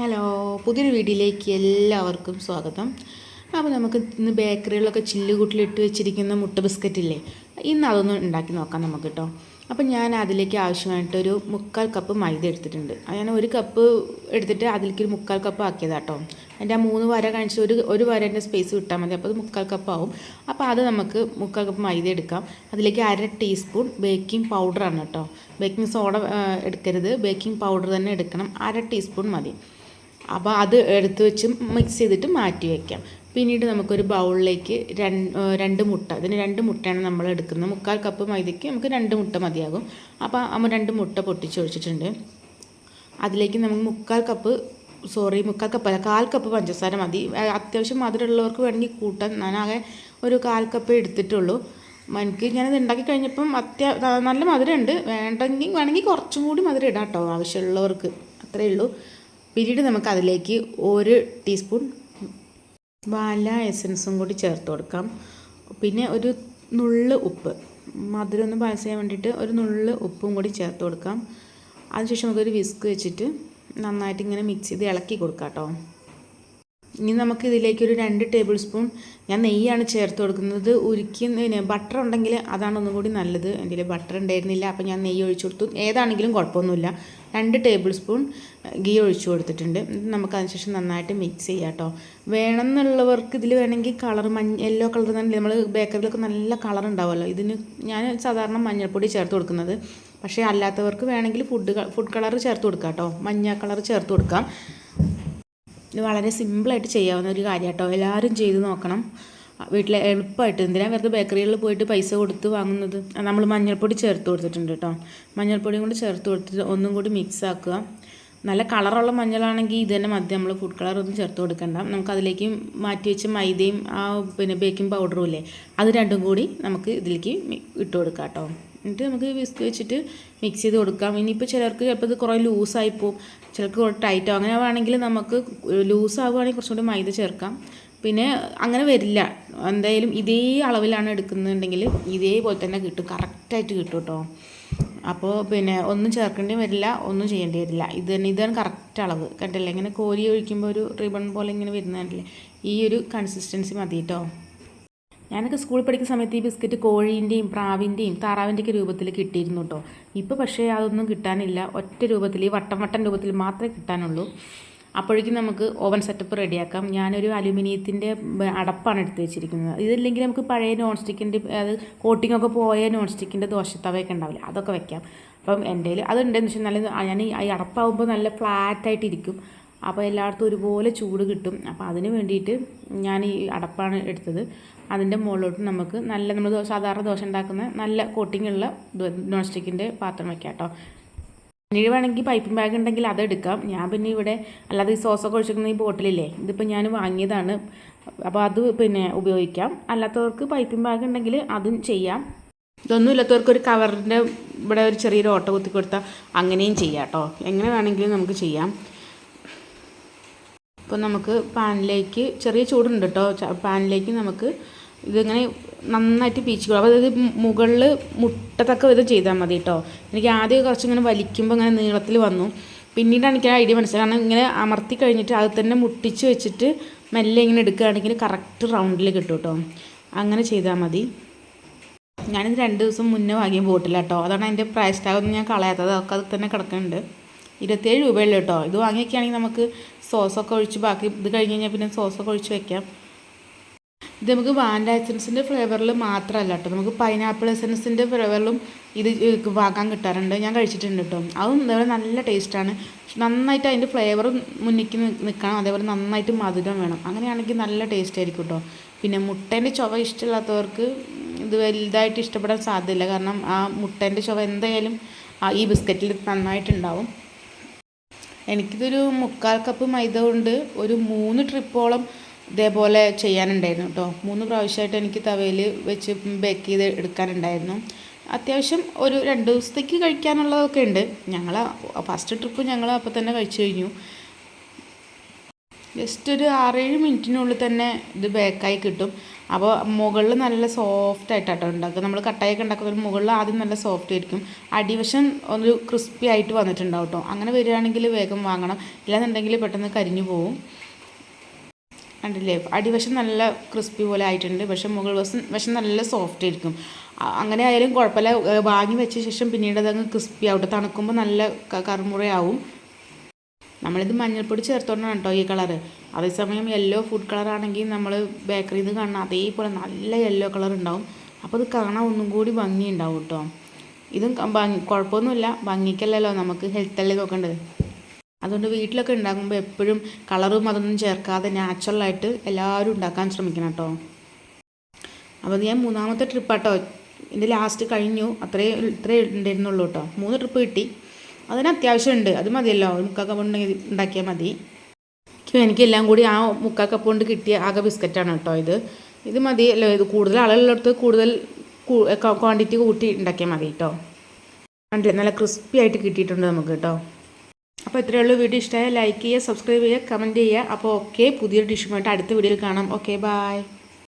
Hello പുതിയൊരു വീഡിയോയിലേക്ക് എല്ലാവർക്കും സ്വാഗതം. അപ്പോൾ നമുക്ക് ഇന്ന് ബേക്കറികളിലൊക്കെ ചില്ലുകൂട്ടിലിട്ട് വെച്ചിരിക്കുന്ന മുട്ട ബിസ്ക്കറ്റ് ഇല്ലേ ഇന്ന് അതൊന്ന് ഉണ്ടാക്കി നോക്കാം നമുക്ക് കേട്ടോ. അപ്പോൾ ഞാൻ അതിലേക്ക് ആവശ്യമായിട്ടൊരു മുക്കാൽ കപ്പ് മൈദ എടുത്തിട്ടുണ്ട്. ഞാൻ ഒരു കപ്പ് എടുത്തിട്ട് അതിലേക്ക് ഒരു മുക്കാൽ കപ്പ് ആക്കിയതാണ് കേട്ടോ എന്റെ ആ മൂന്ന് വര കാണിച്ച് ഒരു ഒരു വരേന്റെ സ്പേസ് വിട്ടാൽ മതി. അപ്പോൾ അത് മുക്കാൽ കപ്പ് ആവും. അപ്പോൾ അത് നമുക്ക് മുക്കാൽ കപ്പ് മൈദ എടുക്കാം. അതിലേക്ക് അര ടീസ്പൂൺ ബേക്കിംഗ് പൗഡറാണ് കേട്ടോ. ബേക്കിംഗ് സോഡ എടുക്കരുത്. ബേക്കിംഗ് പൗഡർ തന്നെ എടുക്കണം. അര ടീസ്പൂൺ മതി. അപ്പോൾ അത് എടുത്തു വെച്ച് മിക്സ് ചെയ്തിട്ട് മാറ്റി വയ്ക്കാം പിന്നീട് നമുക്കൊരു ബൗളിലേക്ക് രണ്ട് മുട്ട ഇതിന് രണ്ട് മുട്ടയാണ് നമ്മൾ എടുക്കുന്നത്. മുക്കാൽ കപ്പ് മൈദയ്ക്ക് നമുക്ക് രണ്ട് മുട്ട മതിയാകും. അപ്പോൾ നമ്മൾ രണ്ട് മുട്ട പൊട്ടിച്ചൊഴിച്ചിട്ടുണ്ട്. അതിലേക്ക് നമുക്ക് മുക്കാൽ കപ്പ് സോറി മുക്കാൽ കപ്പ് അല്ല കാൽ കപ്പ് പഞ്ചസാര മതി. അത്യാവശ്യം മധുരമുള്ളവർക്ക് വേണമെങ്കിൽ കൂട്ടാൻ ഞാനാകെ ഒരു കാൽ കപ്പ് എടുത്തിട്ടുള്ളൂ. എനിക്ക് ഞാനത് ഉണ്ടാക്കി കഴിഞ്ഞപ്പം അത്യാ നല്ല മധുരമുണ്ട്. വേണ്ടെങ്കിൽ വേണമെങ്കിൽ കുറച്ചും കൂടി മധുരം ഇടാം കേട്ടോ ആവശ്യമുള്ളവർക്ക്. അത്രയേ ഉള്ളൂ. പിന്നീട് നമുക്ക് അതിലേക്ക് ഒരു ടീസ്പൂൺ വാല എസൻസും കൂടി ചേർത്ത് കൊടുക്കാം. പിന്നെ ഒരു നുള്ള് ഉപ്പ് മധുരം ഒന്ന് പായസം ചെയ്യാൻ വേണ്ടിയിട്ട് ഒരു നുള്ള് ഉപ്പും കൂടി ചേർത്ത് കൊടുക്കാം. അതിനുശേഷം നമുക്കൊരു വിസ്ക് വെച്ചിട്ട് നന്നായിട്ട് ഇങ്ങനെ മിക്സ് ചെയ്ത് ഇളക്കി കൊടുക്കാം കേട്ടോ. ഇനി നമുക്ക് ഇതിലേക്ക് ഒരു രണ്ട് ടേബിൾ സ്പൂൺ ഞാൻ നെയ്യാണ് ചേർത്ത് കൊടുക്കുന്നത്. ഉരുക്കി ബട്ടർ ഉണ്ടെങ്കിൽ അതാണ് ഒന്നും കൂടി നല്ലത്. എന്റെ ബട്ടർ ഉണ്ടായിരുന്നില്ല അപ്പോൾ ഞാൻ നെയ്യ് ഒഴിച്ചു കൊടുത്തു. ഏതാണെങ്കിലും കുഴപ്പമൊന്നുമില്ല. രണ്ട് ടേബിൾ സ്പൂൺ ഗീ ഒഴിച്ചു കൊടുത്തിട്ടുണ്ട്. നമുക്ക് അതിനുശേഷം നന്നായിട്ട് മിക്സ് ചെയ്യാം കേട്ടോ. വേണമെന്നുള്ളവർക്ക് ഇതിൽ വേണമെങ്കിൽ കളർ മഞ്ഞ യെല്ലോ കളർ തന്നെ നമ്മൾ ബേക്കറിലൊക്കെ നല്ല കളർ ഉണ്ടാവുമല്ലോ. ഇതിന് ഞാൻ സാധാരണ മഞ്ഞൾപ്പൊടി ചേർത്ത് കൊടുക്കുന്നത്. പക്ഷേ അല്ലാത്തവർക്ക് വേണമെങ്കിൽ ഫുഡ് ഫുഡ് കളർ ചേർത്ത് കൊടുക്കാം കേട്ടോ. മഞ്ഞ കളർ ചേർത്ത് കൊടുക്കാം. ഇത് വളരെ സിമ്പിളായിട്ട് ചെയ്യാവുന്ന ഒരു കാര്യം കേട്ടോ എല്ലാവരും ചെയ്ത് നോക്കണം. വീട്ടിൽ എളുപ്പമായിട്ട് എന്തിനാണ് വെറുതെ ബേക്കറികളിൽ പോയിട്ട് പൈസ കൊടുത്ത് വാങ്ങുന്നത്? നമ്മൾ മഞ്ഞൾപ്പൊടി ചേർത്ത് കൊടുത്തിട്ടുണ്ട് കേട്ടോ. മഞ്ഞൾപ്പൊടിയും കൂടി ചേർത്ത് കൊടുത്തിട്ട് ഒന്നും കൂടി മിക്സ് ആക്കുക. നല്ല കളറുള്ള മഞ്ഞളാണെങ്കിൽ ഇത് തന്നെ മതി. നമ്മൾ ഫുഡ് കളർ ഒന്നും ചേർത്ത് കൊടുക്കണ്ട. നമുക്ക് അതിലേക്ക് മാറ്റി വെച്ച മൈദയും ആ പിന്നെ ബേക്കിംഗ് പൗഡറും ഇല്ലേ? അത് രണ്ടും കൂടി നമുക്ക് ഇതിലേക്ക് ഇട്ട് കൊടുക്കാം കേട്ടോ എന്നിട്ട് നമുക്ക് വിസ്ക് വെച്ചിട്ട് മിക്സ് ചെയ്ത് കൊടുക്കാം. ഇനിയിപ്പോൾ ചിലർക്ക് ചിലപ്പോൾ ഇത് കുറേ ലൂസായി പോകും ചിലർക്ക് കുറേ ടൈറ്റോ അങ്ങനെ ആവുകയാണെങ്കിൽ നമുക്ക് ലൂസാവുകയാണെങ്കിൽ കുറച്ചുകൂടി കുറച്ചും കൂടി മൈദ ചേർക്കാം. പിന്നെ അങ്ങനെ വരില്ല. എന്തായാലും ഇതേ അളവിലാണ് എടുക്കുന്നുണ്ടെങ്കിൽ ഇതേപോലെ തന്നെ കിട്ടും. കറക്റ്റായിട്ട് കിട്ടും കേട്ടോ. അപ്പോൾ പിന്നെ ഒന്നും ചേർക്കേണ്ടി വരില്ല ഒന്നും ചെയ്യേണ്ടി വരില്ല. ഇത് തന്നെ ഇതാണ് കറക്റ്റ് അളവ്. കണ്ടില്ലേ? ഇങ്ങനെ കോരി ഒഴിക്കുമ്പോൾ ഒരു റിബൺ പോലെ ഇങ്ങനെ വരുന്നതല്ലേ ഈ ഒരു കൺസിസ്റ്റൻസി മതി കേട്ടോ. ഞാനൊക്കെ സ്കൂളിൽ പഠിക്കുന്ന സമയത്ത് ഈ ബിസ്ക്കറ്റ് കോഴീന്റെയും പ്രാവിന്റെയും താറാവിന്റെയൊക്കെ രൂപത്തിൽ കിട്ടിയിരുന്നു കേട്ടോ ഇപ്പോൾ പക്ഷേ അതൊന്നും കിട്ടാനില്ല. ഒറ്റ രൂപത്തിൽ ഈ വട്ടം വട്ടം രൂപത്തിൽ മാത്രമേ കിട്ടാനുള്ളൂ. അപ്പോഴേക്കും നമുക്ക് ഓവൻ സെറ്റപ്പ് റെഡിയാക്കാം. ഞാനൊരു അലുമിനിയത്തിന്റെ അടപ്പാണ് എടുത്ത് വെച്ചിരിക്കുന്നത്. ഇതില്ലെങ്കിൽ നമുക്ക് പഴയ നോൺ സ്റ്റിക്കിന്റെ അത് കോട്ടിംഗ് ഒക്കെ പോയ നോൺ സ്റ്റിക്കിന്റെ ദോശത്തവയൊക്കെ ഉണ്ടാവില്ല? അതൊക്കെ വെക്കാം. അപ്പം എന്റെ അതുണ്ടെന്ന് വെച്ചാൽ നല്ല ഞാൻ ഈ അടപ്പാകുമ്പോൾ നല്ല ഫ്ലാറ്റായിട്ടിരിക്കും അപ്പോൾ എല്ലായിടത്തും ഒരുപോലെ ചൂട് കിട്ടും. അപ്പോൾ അതിന് വേണ്ടിയിട്ട് ഞാൻ ഈ അടപ്പാണ് എടുത്തത്. അതിന്റെ മുകളിലോട്ട് നമുക്ക് നല്ല നമ്മൾ സാധാരണ ദോശ ഉണ്ടാക്കുന്ന നല്ല കോട്ടിങ്ങുള്ള നോൺ സ്റ്റിക്കിന്റെ പാത്രം വയ്ക്കാം കേട്ടോ. പിന്നീട് വേണമെങ്കിൽ പൈപ്പിംഗ് ബാഗ് ഉണ്ടെങ്കിൽ അതെടുക്കാം ഞാൻ പിന്നെ ഇവിടെ അല്ലാതെ ഈ സോസൊക്കെ ഒഴിച്ചിരിക്കുന്ന ഈ ബോട്ടിലില്ലേ ഇതിപ്പോൾ ഞാൻ വാങ്ങിയതാണ്. അപ്പോൾ അത് പിന്നെ ഉപയോഗിക്കാം. അല്ലാത്തവർക്ക് പൈപ്പിംഗ് ബാഗ് ഉണ്ടെങ്കിൽ അതും ചെയ്യാം. ഇതൊന്നും ഇല്ലാത്തവർക്ക് ഒരു കവറിന്റെ ഇവിടെ ഒരു ചെറിയൊരു ഓട്ട കുത്തി കൊടുത്താൽ അങ്ങനെയും ചെയ്യാം കേട്ടോ. എങ്ങനെ വേണമെങ്കിലും നമുക്ക് ചെയ്യാം. അപ്പോൾ നമുക്ക് പാനിലേക്ക് ചെറിയ ചൂടുണ്ട് കേട്ടോ. പാനിലേക്ക് നമുക്ക് ഇതിങ്ങനെ നന്നായിട്ട് പീച്ച് കൊടുക്കും അപ്പോൾ അതായത് മുകളിൽ മുട്ടത്തക്ക വിധം ചെയ്താൽ മതി കേട്ടോ. എനിക്ക് ആദ്യം കുറച്ച് ഇങ്ങനെ വലിക്കുമ്പോൾ ഇങ്ങനെ നീളത്തിൽ വന്നു. പിന്നീടാണ് എനിക്ക് ഐഡിയ മനസ്സിലായത്. കാരണം ഇങ്ങനെ അമർത്തി കഴിഞ്ഞിട്ട് അത് തന്നെ മുട്ടിച്ച് വെച്ചിട്ട് മെല്ലെ ഇങ്ങനെ എടുക്കുകയാണെങ്കിൽ കറക്റ്റ് റൗണ്ടിൽ കിട്ടും കേട്ടോ. അങ്ങനെ ചെയ്താൽ മതി. ഞാനിത് രണ്ട് ദിവസം മുന്നേ വാങ്ങിയ ബോട്ടിലാട്ടോ അതാണ് അതിന്റെ പ്രൈസ് ടാഗൊന്നും ഞാൻ കളയാത്തത്. അതൊക്കെ അത് തന്നെ കിടക്കുന്നുണ്ട്. ഇരുപത്തേഴ് രൂപയുള്ളൂ കേട്ടോ. ഇത് വാങ്ങിയൊക്കെയാണെങ്കിൽ നമുക്ക് സോസൊക്കെ ഒഴിച്ച് ബാക്കി ഇത് കഴിഞ്ഞ് കഴിഞ്ഞാൽ പിന്നെ സോസൊക്കെ ഒഴിച്ച് വെക്കാം. ഇത് നമുക്ക് വാൻഡ എസൻസിന്റെ ഫ്ലേവറിൽ മാത്രമല്ല കേട്ടോ. നമുക്ക് പൈനാപ്പിൾ എസൻസിന്റെ ഫ്ലേവറിലും ഇത് വാങ്ങാൻ കിട്ടാറുണ്ട്. ഞാൻ കഴിച്ചിട്ടുണ്ട് കേട്ടോ. അതും ഇതേപോലെ നല്ല ടേസ്റ്റാണ്. നന്നായിട്ട് അതിന്റെ ഫ്ലേവർ മുന്നിക്ക് നിൽക്കണം അതേപോലെ നന്നായിട്ട് മധുരം വേണം. അങ്ങനെയാണെങ്കിൽ നല്ല ടേസ്റ്റ് ആയിരിക്കും കേട്ടോ. പിന്നെ മുട്ടേന്റെ ചുവ ഇഷ്ടമില്ലാത്തവർക്ക് ഇത് വലുതായിട്ട് ഇഷ്ടപ്പെടാൻ സാധ്യതയില്ല. കാരണം ആ മുട്ടേന്റെ ചുവ എന്തായാലും ഈ ബിസ്ക്കറ്റിൽ നന്നായിട്ടുണ്ടാവും. എനിക്കിതൊരു മുക്കാൽ കപ്പ് മൈദ കൊണ്ട് ഒരു മൂന്ന് ട്രിപ്പോളം ഇതേപോലെ ചെയ്യാനുണ്ടായിരുന്നു കേട്ടോ. മൂന്ന് പ്രാവശ്യമായിട്ട് എനിക്ക് തവയിൽ വെച്ച് ബേക്ക് ചെയ്ത് എടുക്കാനുണ്ടായിരുന്നു. അത്യാവശ്യം ഒരു രണ്ട് ദിവസത്തേക്ക് കഴിക്കാനുള്ളതൊക്കെ ഉണ്ട്. ഞങ്ങൾ ഫസ്റ്റ് ട്രിപ്പ് ഞങ്ങൾ അപ്പോൾ തന്നെ കഴിച്ചു കഴിഞ്ഞു. ജസ്റ്റ് ഒരു ആറേഴ് മിനിറ്റിനുള്ളിൽ തന്നെ ഇത് ബേക്കായി കിട്ടും. അപ്പോൾ മുകളിൽ നല്ല സോഫ്റ്റ് ആയിട്ടാട്ടോ ഉണ്ടാക്കുക. നമ്മൾ കട്ടായൊക്കെ ഉണ്ടാക്കുന്ന മുകളിൽ ആദ്യം നല്ല സോഫ്റ്റ് ആയിരിക്കും. അടിവശം ഒരു ക്രിസ്പി ആയിട്ട് വന്നിട്ടുണ്ടാവും കേട്ടോ. അങ്ങനെ വരികയാണെങ്കിൽ വേഗം വാങ്ങണം. ഇല്ലാന്നുണ്ടെങ്കിൽ പെട്ടെന്ന് കരിഞ്ഞു പോവും. കണ്ടില്ലേ? അടിവശം നല്ല ക്രിസ്പി പോലെ ആയിട്ടുണ്ട്. പക്ഷേ മുകൾ വശം വശം നല്ല സോഫ്റ്റ് ആയിരിക്കും. അങ്ങനെ ആയാലും കുഴപ്പമില്ല. വാങ്ങി വെച്ച ശേഷം പിന്നീട് അതങ്ങ് ക്രിസ്പി ആവട്ടെ തണുക്കുമ്പോൾ നല്ല കറുമുറയാവും. നമ്മളിത് മഞ്ഞൾപ്പൊടി ചേർത്തോണ്ടാണ് കേട്ടോ ഈ കളറ്. അതേസമയം യെല്ലോ ഫുഡ് കളർ ആണെങ്കിൽ നമ്മൾ ബേക്കറിയിൽ നിന്ന് കാണുന്ന അതേപോലെ നല്ല യെല്ലോ കളർ ഉണ്ടാവും. അപ്പോൾ അത് കാണാൻ ഒന്നും കൂടി ഭംഗി ഉണ്ടാവും കേട്ടോ. ഇതും ഭംഗി കുഴപ്പമൊന്നുമില്ല. ഭംഗിക്കല്ലല്ലോ നമുക്ക് ഹെൽത്തല്ലേ നോക്കേണ്ടത്. അതുകൊണ്ട് വീട്ടിലൊക്കെ ഉണ്ടാക്കുമ്പോൾ എപ്പോഴും കളറും അതൊന്നും ചേർക്കാതെ നാച്ചുറലായിട്ട് എല്ലാവരും ഉണ്ടാക്കാൻ ശ്രമിക്കണം കേട്ടോ. അപ്പോൾ ഞാൻ മൂന്നാമത്തെ ട്രിപ്പ് ട്രിപ്പാട്ടോ ഇതിന്റെ ലാസ്റ്റ് കഴിഞ്ഞു. അത്രേ ഇത്രേ ഉണ്ടായിരുന്നുള്ളൂ കേട്ടോ. മൂന്ന് ട്രിപ്പ് കിട്ടി. അതിന് അത്യാവശ്യം ഉണ്ട് അത് മതിയല്ലോ. ഒരു മുക്കാൽ കപ്പ് ഉണ്ടെങ്കിൽ ഉണ്ടാക്കിയാൽ മതി. എനിക്ക് എനിക്കെല്ലാം കൂടി ആ മുക്കാൽ കപ്പ് കൊണ്ട് കിട്ടിയ ആകെ ബിസ്ക്കറ്റാണ് കേട്ടോ ഇത്. ഇത് മതിയല്ലോ. ഇത് കൂടുതൽ ആളുകളിടത്ത് കൂടുതൽ ക്വാണ്ടിറ്റി കൂട്ടി ഉണ്ടാക്കിയാൽ മതി കേട്ടോ. കണ്ടില്ല? നല്ല ക്രിസ്പി ആയിട്ട് കിട്ടിയിട്ടുണ്ട് നമുക്ക് കേട്ടോ. അപ്പോൾ ഇത്രയേ ഉള്ളൂ. വീഡിയോ ഇഷ്ടമായ ലൈക്ക് ചെയ്യുക സബ്സ്ക്രൈബ് ചെയ്യുക കമന്റ് ചെയ്യുക. അപ്പോൾ ഓക്കെ പുതിയൊരു ഡിഷുമായിട്ട് അടുത്ത വീഡിയോയിൽ കാണാം. Okay bye